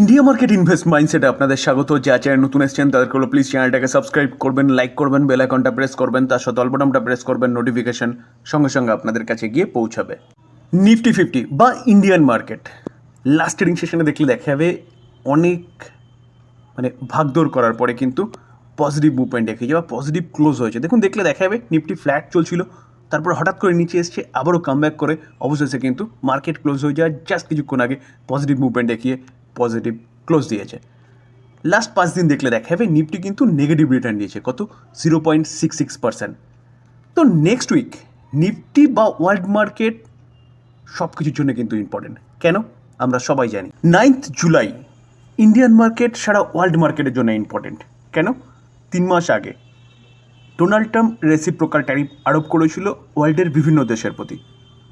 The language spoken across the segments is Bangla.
ইন্ডিয়া মার্কেট ইনভেস্ট মাইন্ডসেটে আপনাদের স্বাগত। যা চ্যানেল নতুন এসছেন তাদেরকে হলো প্লিজ চ্যানেলটাকে সাবস্ক্রাইব করবেন লাইক করবেন বেল আইকনটা প্রেস করবেন, তার সাথে অল্পটামটা প্রেস করবেন নোটিফিকেশন সঙ্গে সঙ্গে আপনাদের কাছে গিয়ে পৌঁছাবে। নিফটি ফিফটি বা ইন্ডিয়ান মার্কেট লাস্ট ট্রেডিং সেশনে দেখলে দেখা যাবে অনেক মানে ভাগদৌড় করার পরে কিন্তু পজিটিভ মুভমেন্ট দেখিয়েছে বা পজিটিভ ক্লোজ হয়েছে। দেখুন, দেখলে দেখা যাবে নিফটি ফ্ল্যাট চলছিল, তারপর হঠাৎ করে নিচে এসছে, আবারও কামব্যাক করে, অবশেষে কিন্তু মার্কেট ক্লোজ হয়ে যায় জাস্ট কিছুক্ষণ আগে পজিটিভ মুভমেন্ট দেখিয়ে পজিটিভ ক্লোজ দিয়েছে। লাস্ট পাঁচ দিন দেখলে দেখা যাবে নিফটি কিন্তু নেগেটিভ রিটার্ন দিয়েছে। কত? Zero point six six percent তো নেক্সট উইক নিফটি বা ওয়ার্ল্ড মার্কেট সব কিছুর জন্য কিন্তু ইম্পর্টেন্ট কেন? আমরা সবাই জানি। নাইন্থ জুলাই ইন্ডিয়ান মার্কেট সারা ওয়ার্ল্ড মার্কেটের জন্য ইম্পর্টেন্ট কেন? তিন মাস আগে ডোনাল্ড ট্রাম্প রেসিপ্রোকাল ট্যারিফ আরোপ করেছিল ওয়ার্ল্ডের বিভিন্ন দেশের প্রতি।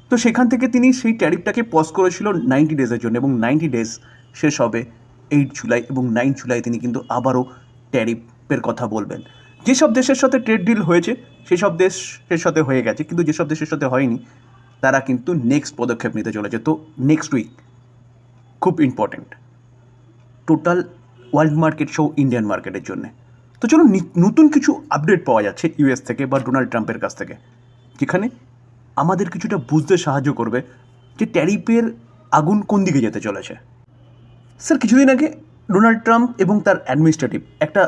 তো সেখান থেকে তিনি সেই ট্যারিফটাকে পজ করেছিল নাইনটি ডেজের জন্য এবং নাইনটি ডেজ শেষ হবে এইট জুলাই এবং নাইন জুলাই তিনি কিন্তু আবারও ট্যারিফের কথা বলবেন। যেসব দেশের সাথে ট্রেড ডিল হয়েছে, সেসব দেশের সাথে হয়ে গেছে, কিন্তু যেসব দেশের সাথে হয়নি, তারা কিন্তু নেক্সট পদক্ষেপ নিতে চলেছে। তো নেক্সট উইক খুব ইম্পর্ট্যান্ট টোটাল ওয়ার্ল্ড মার্কেট সহ ইন্ডিয়ান মার্কেটের জন্য। তো চলো নি- নতুন কিছু আপডেট পাওয়া যাচ্ছে ইউএস থেকে বা ডোনাল্ড ট্রাম্পের কাছ থেকে, যেখানে আমাদের কিছুটা বুঝতে সাহায্য করবে যে ট্যারিফের আগুন কোন দিকে যেতে চলেছে। স্যার, কিছুদিন আগে ডোনাল্ড ট্রাম্প এবং তার অ্যাডমিনিস্ট্রেটিভ একটা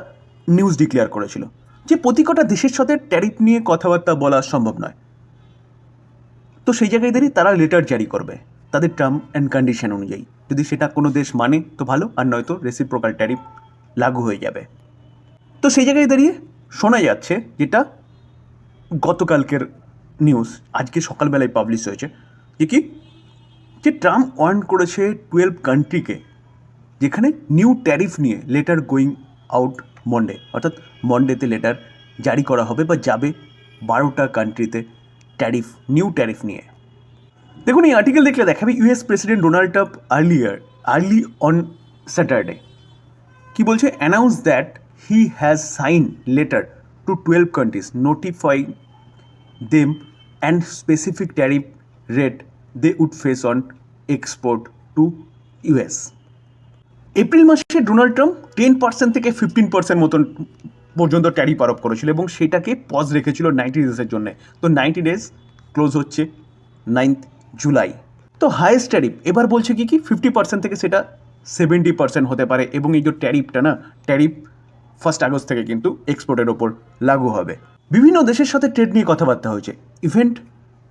নিউজ ডিক্লেয়ার করেছিল যে প্রতি কটা দেশের সাথে ট্যারিফ নিয়ে কথাবার্তা বলা সম্ভব নয়। তো সেই জায়গায় দাঁড়িয়ে তারা লেটার জারি করবে তাদের টার্ম অ্যান্ড কন্ডিশন অনুযায়ী। যদি সেটা কোনো দেশ মানে তো ভালো, আর নয়তো রেসিপ্রোকাল ট্যারিফ লাগু হয়ে যাবে। তো সেই জায়গায় দাঁড়িয়ে শোনা যাচ্ছে যেটা গতকালকের নিউজ, আজকে সকালবেলায় পাবলিশ হয়েছে, যে কি? যে ট্রাম্প ওয়ার্ন করেছে টুয়েলভ কান্ট্রিকে যেখানে নিউ ট্যারিফ নিয়ে লেটার গোয়িং আউট মন্ডে অর্থাৎ মন্ডেতে লেটার জারি করা হবে বা যাবে বারোটা কান্ট্রিতে ট্যারিফ নিউ ট্যারিফ নিয়ে। দেখুন, এই আর্টিকেল দেখলে দেখাবে US president Donald Trump earlier early on Saturday কি বলছে? Announce that he has sign letter to twelve countries notify them and specific tariff rate they would face on export to US April মাসে ডোনাল্ড ট্রাম্প টেন পার্সেন্ট থেকে ফিফটিন পার্সেন্ট মতন পর্যন্ত ট্যারিফ আরোপ করেছিল এবং সেটাকে পজ রেখেছিল নাইনটি ডেজের জন্য। তো নাইনটি ডেজ ক্লোজ হচ্ছে নাইন্থ জুলাই তো হায়েস্ট ট্যারিফ এবার বলছে কি কি? ফিফটি পার্সেন্ট থেকে সেটা সেভেন্টি পার্সেন্ট হতে পারে এবং এই যে ট্যারিফটা না ট্যারিফ ফার্স্ট আগস্ট থেকে কিন্তু এক্সপোর্টের ওপর লাগু হবে। বিভিন্ন দেশের সাথে ট্রেড নিয়ে কথাবার্তা হয়েছে। ইভেন্ট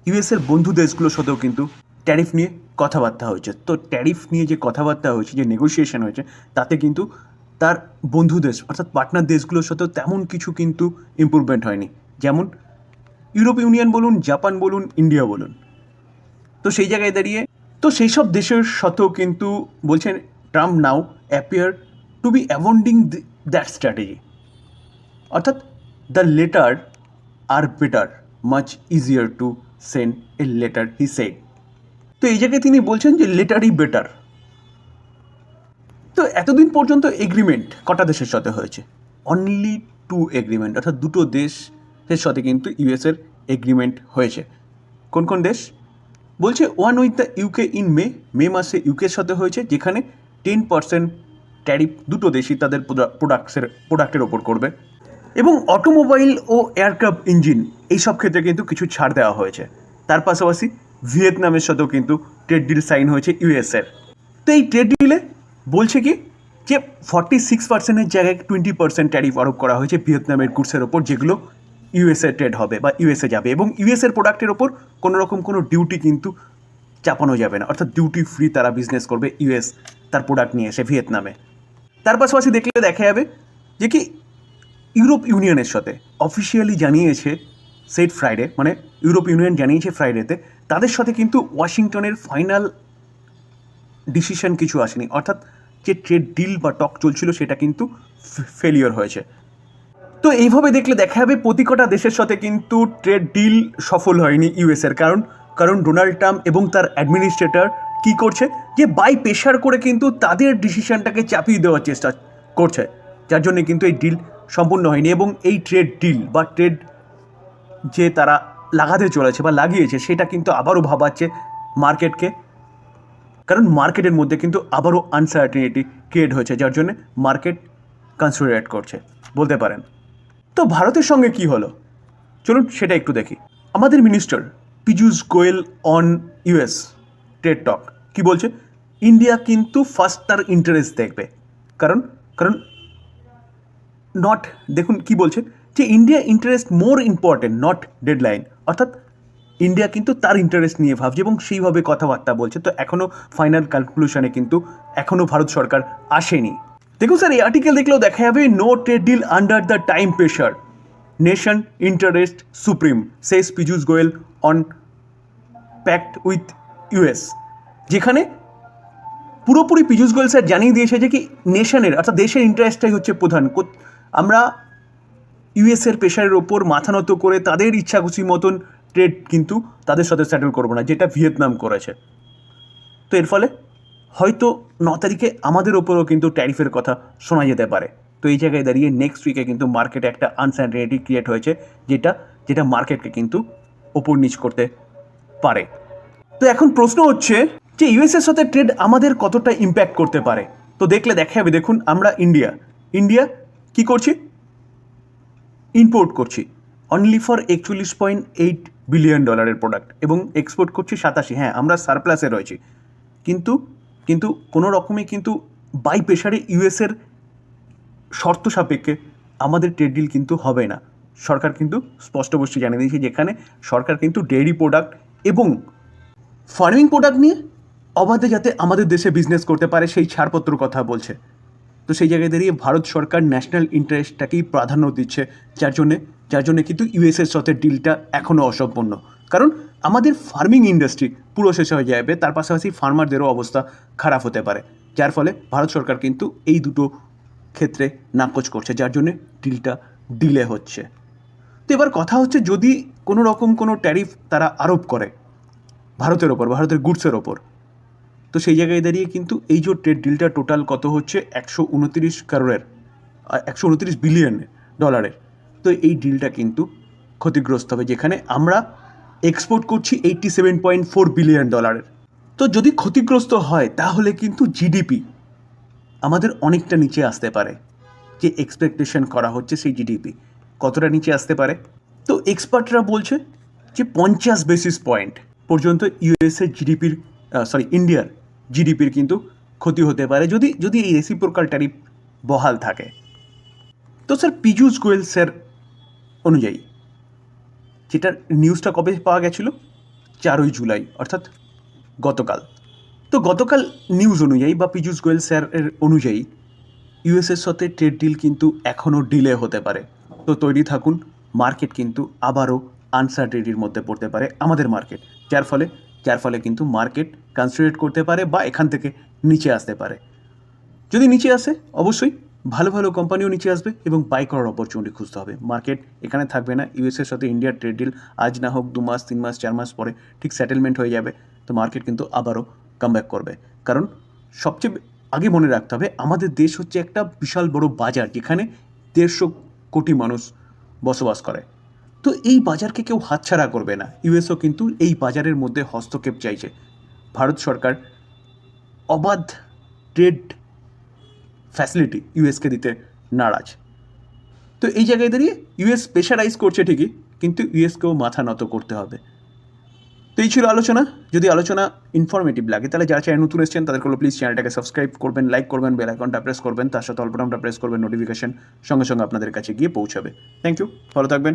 ইউএসের বন্ধু দেশগুলোর সাথেও কিন্তু ট্যারিফ নিয়ে কথাবার্তা হয়েছে। তো ট্যারিফ নিয়ে যে কথাবার্তা হয়েছে, যে নেগোসিয়েশন হয়েছে, তাতে কিন্তু তার বন্ধু দেশ, অর্থাৎ পার্টনার দেশগুলোর সাথেও তেমন কিছু কিন্তু ইম্প্রুভমেন্ট হয়নি। যেমন ইউরোপ ইউনিয়ন বলুন জাপান বলুন ইন্ডিয়া বলুন। তো সেই জায়গায় দাঁড়িয়ে, তো সেই সব দেশের সাথেও কিন্তু বলছেন Trump now appear to be অ্যাভন্ডিং that strategy অর্থাৎ the letter are better much easier to send a letter he said তো এই জায়গায় তিনি বলছেন যে লেটারই বেটার তো এতদিন পর্যন্ত এগ্রিমেন্ট কটা দেশের সাথে হয়েছে? অনলি টু এগ্রিমেন্ট অর্থাৎ দুটো দেশের সাথে কিন্তু ইউএসের এগ্রিমেন্ট হয়েছে। কোন কোন দেশ? বলছে one with the UK in May May মাসে ইউকের সাথে হয়েছে, যেখানে টেন পার্সেন্ট ট্যারিফ দুটো দেশই তাদের প্রোডাক্টসের প্রোডাক্টের ওপর করবে। এবং অটোমোবাইল ও এয়ারক্রাফট ইঞ্জিন এই সব ক্ষেত্রে কিন্তু কিছু ছাড় দেওয়া হয়েছে। তার পাশাপাশি ভিয়েতনামের সাথেও কিন্তু ট্রেড ডিল সাইন হয়েছে ইউএসের তো এই ট্রেড ডিলে বলছে কি যে ফর্টি সিক্স পার্সেন্টের জায়গায় টোয়েন্টি পার্সেন্ট ট্যারিফ আরোপ করা হয়েছে ভিয়েতনামের গুডসের ওপর যেগুলো ইউএসএ ট্রেড হবে বা ইউএসএ যাবে এবং ইউএসএর প্রোডাক্টের ওপর কোনো রকম কোনো ডিউটি কিন্তু চাপানো যাবে না। অর্থাৎ ডিউটি ফ্রি তারা বিজনেস করবে ইউএস তার প্রোডাক্ট নিয়ে এসে ভিয়েতনামে। তার পাশাপাশি দেখলে দেখা যাবে যে কি ইউরোপ ইউনিয়নের সাথে অফিসিয়ালি জানিয়েছে সেট ফ্রাইডে মানে ইউরোপ ইউনিয়ন জানিয়েছে ফ্রাইডেতে তাদের সাথে কিন্তু ওয়াশিংটনের ফাইনাল ডিসিশন কিছু আসেনি। অর্থাৎ যে ট্রেড ডিল বা টক চলছিল, সেটা কিন্তু ফেলিওর হয়েছে। তো এইভাবে দেখলে দেখা যাবে প্রতি কটা দেশের সাথে কিন্তু ট্রেড ডিল সফল হয়নি ইউএসের কারণ কারণ ডোনাল্ড ট্রাম্প এবং তার অ্যাডমিনিস্ট্রেটর কি করছে? যে বাই প্রেশার করে কিন্তু তাদের ডিসিশনটাকে চাপিয়ে দেওয়ার চেষ্টা করছে। যার জন্য কিন্তু এই ডিল সম্পূর্ণ হয়নি এবং এই ট্রেড ডিল বা ট্রেড যে তারা লাগাতে চলেছে বা লাগিয়েছে, সেটা কিন্তু আবারও ভাবাচ্ছে মার্কেটকে। কারণ মার্কেটের মধ্যে কিন্তু আবারও আনসার্টিনিটি ক্রিয়েট হয়েছে, যার জন্য মার্কেট কনসিডারেট করছে, বলতে পারেন। তো ভারতের সঙ্গে কি হলো? চলুন সেটা একটু দেখি। আমাদের minister Piyush Goyal on US trade talk কি বলছে? ইন্ডিয়া কিন্তু ফার্স্ট তার ইন্টারেস্ট দেখবে। কারণ কারণ নট দেখুন কি বলছে? যে India interest more important not deadline অর্থাৎ ইন্ডিয়া কিন্তু তার ইন্টারেস্ট নিয়ে ভাবছে এবং সেইভাবে কথাবার্তা বলছে। তো এখনও ফাইনাল ক্যালকুলেশনে কিন্তু এখনও ভারত সরকার আসেনি। দেখুন স্যার এই আর্টিকেল দেখলেও দেখা যাবে no trade deal under the time pressure nation interest supreme says Piyush Goyal on pact with US যেখানে পুরোপুরি পীযূষ গোয়েল স্যার জানিয়ে দিয়েছে যে কি নেশনের অর্থাৎ দেশের ইন্টারেস্টটাই হচ্ছে প্রধান। আমরা ইউএসের প্রেশারের ওপর মাথা নত করে তাদের ইচ্ছা খুশি মতন ট্রেড কিন্তু তাদের সাথে স্যাটেল করব না, যেটা ভিয়েতনাম করেছে। তো এর ফলে হয়তো ন তারিখে আমাদের ওপরও কিন্তু ট্যারিফের কথা শোনা যেতে পারে। তো এই জায়গায় দাঁড়িয়ে নেক্সট উইকে কিন্তু মার্কেটে একটা আনসার্টেনিটি ক্রিয়েট হয়েছে, যেটা যেটা মার্কেটকে কিন্তু ওপর নিচ করতে পারে। তো এখন প্রশ্ন হচ্ছে যে ইউএসের সাথে ট্রেড আমাদের কতটা ইম্প্যাক্ট করতে পারে? তো দেখলে দেখা যাবে দেখুন আমরা ইন্ডিয়া ইন্ডিয়া কি করছি? ইম্পোর্ট করছি। অনলি ফর একচল্লিশ পয়েন্ট এইট বিলিয়ন ডলারের প্রোডাক্ট এবং এক্সপোর্ট করছি সাতাশি। হ্যাঁ আমরা সারপ্লাসে রয়েছি। কিন্তু কিন্তু কোনো রকমে কিন্তু বাই প্রেশারে ইউএসের শর্ত সাপেক্ষে আমাদের ট্রেড ডিল কিন্তু হবে না। সরকার কিন্তু স্পষ্টবস্ত জানিয়ে দিয়েছে যেখানে সরকার কিন্তু ডেয়ারি প্রোডাক্ট এবং ফার্মিং প্রোডাক্ট নিয়ে অবাধে যাতে আমাদের দেশে বিজনেস করতে পারে সেই ছাড়পত্র কথা বলছে। তো সেই জায়গায় দাঁড়িয়ে ভারত সরকার ন্যাশনাল ইন্টারেস্টটাকেই প্রাধান্য দিচ্ছে। যার জন্যে যার জন্যে কিন্তু ইউএসের সাথে ডিলটা এখনও অসম্পন্ন কারণ আমাদের ফার্মিং ইন্ডাস্ট্রি পুরো শেষ হয়ে যাবে, তার পাশাপাশি ফার্মারদেরও অবস্থা খারাপ হতে পারে। যার ফলে ভারত সরকার কিন্তু এই দুটো ক্ষেত্রে নাকচ করছে, যার জন্যে ডিলটা ডিলে হচ্ছে। তো এবার কথা হচ্ছে যদি কোনো রকম কোনো ট্যারিফ তারা আরোপ করে, ভারতের ওপর, ভারতের গুডসের ওপর তো সেই জায়গায় দাঁড়িয়ে কিন্তু এই যে ট্রেড ডিলটা টোটাল কত হচ্ছে? একশো উনতিরিশ কারোরের একশো উনতিরিশ বিলিয়ন ডলারের। তো এই ডিলটা কিন্তু ক্ষতিগ্রস্ত হবে, যেখানে আমরা এক্সপোর্ট করছি eighty seven point four billion ডলারের। তো যদি ক্ষতিগ্রস্ত হয়, তাহলে কিন্তু জিডিপি আমাদের অনেকটা নিচে আসতে পারে। যে এক্সপেকটেশন করা হচ্ছে সেই জিডিপি কতটা নিচে আসতে পারে? তো এক্সপার্টরা বলছে যে পঞ্চাশ বেসিস পয়েন্ট পর্যন্ত ইউএসএ জিডিপির সরি ইন্ডিয়ার জিডিপির কিন্তু ক্ষতি হতে পারে যদি যদি এই রেসিপ্রোকাল ট্যারিফ বহাল থাকে। তো স্যার পীযূষ গোয়েল স্যার অনুযায়ী, যেটার নিউজটা কবে পাওয়া গেছিল? চারই জুলাই, অর্থাৎ গতকাল। তো গতকাল নিউজ অনুযায়ী বা পীযূষ গোয়েল স্যারের অনুযায়ী ইউএসের সাথে ট্রেড ডিল কিন্তু এখনও ডিলে হতে পারে। তো তৈরি থাকুন মার্কেট কিন্তু আবারও আনসার্টেনিটির মধ্যে পড়তে পারে আমাদের মার্কেট যার ফলে যার ফলে কিন্তু মার্কেট কনসিডারেট করতে পারে বা এখান থেকে নিচে আসতে পারে। যদি নিচে আসে, অবশ্যই ভালো ভালো কোম্পানিও নিচে আসবে এবং বাই করার অপরচুনিটি খুঁজতে হবে। মার্কেট এখানে থাকবে না ইউএসের সাথে ইন্ডিয়ার ট্রেড ডিল আজ না হোক দু মাস, তিন মাস, চার মাস পরে ঠিক সেটেলমেন্ট হয়ে যাবে, তো মার্কেট কিন্তু আবারও কামব্যাক করবে। কারণ সবচেয়ে আগে মনে রাখতে হবে, আমাদের দেশ হচ্ছে একটা বিশাল বড় বাজার, যেখানে দেড়শো কোটি মানুষ বসবাস করে। তো এই বাজারকে কেউ হাতছাড়া করবে না। ইউএসও কিন্তু এই বাজারের মধ্যে হস্তক্ষেপ চাইছে। সরকার অবাধ ট্রেড ফ্যাসিলিটি ইউএসকে দিতে নারাজ। তো এই জায়গায় দাঁড়িয়ে ইউএস প্রেশারাইজ করছে ঠিকই, কিন্তু ইউএসকেও মাথা নত করতে হবে। তো এই ছিল আলোচনা। যদি আলোচনা ইনফরমেটিভ লাগে, তাহলে যারা চ্যানেল নতুন এসেছেন, তাদেরকে প্লিজ চ্যানেলটাকে সাবস্ক্রাইব করবেন লাইক করবেন বেল আইকনটা প্রেস করবেন, তার সাথে অল্পটামটা প্রেস করবেন নোটিফিকেশন সঙ্গে সঙ্গে আপনাদের কাছে গিয়ে পৌঁছাবে। থ্যাংক ইউ ভালো থাকবেন।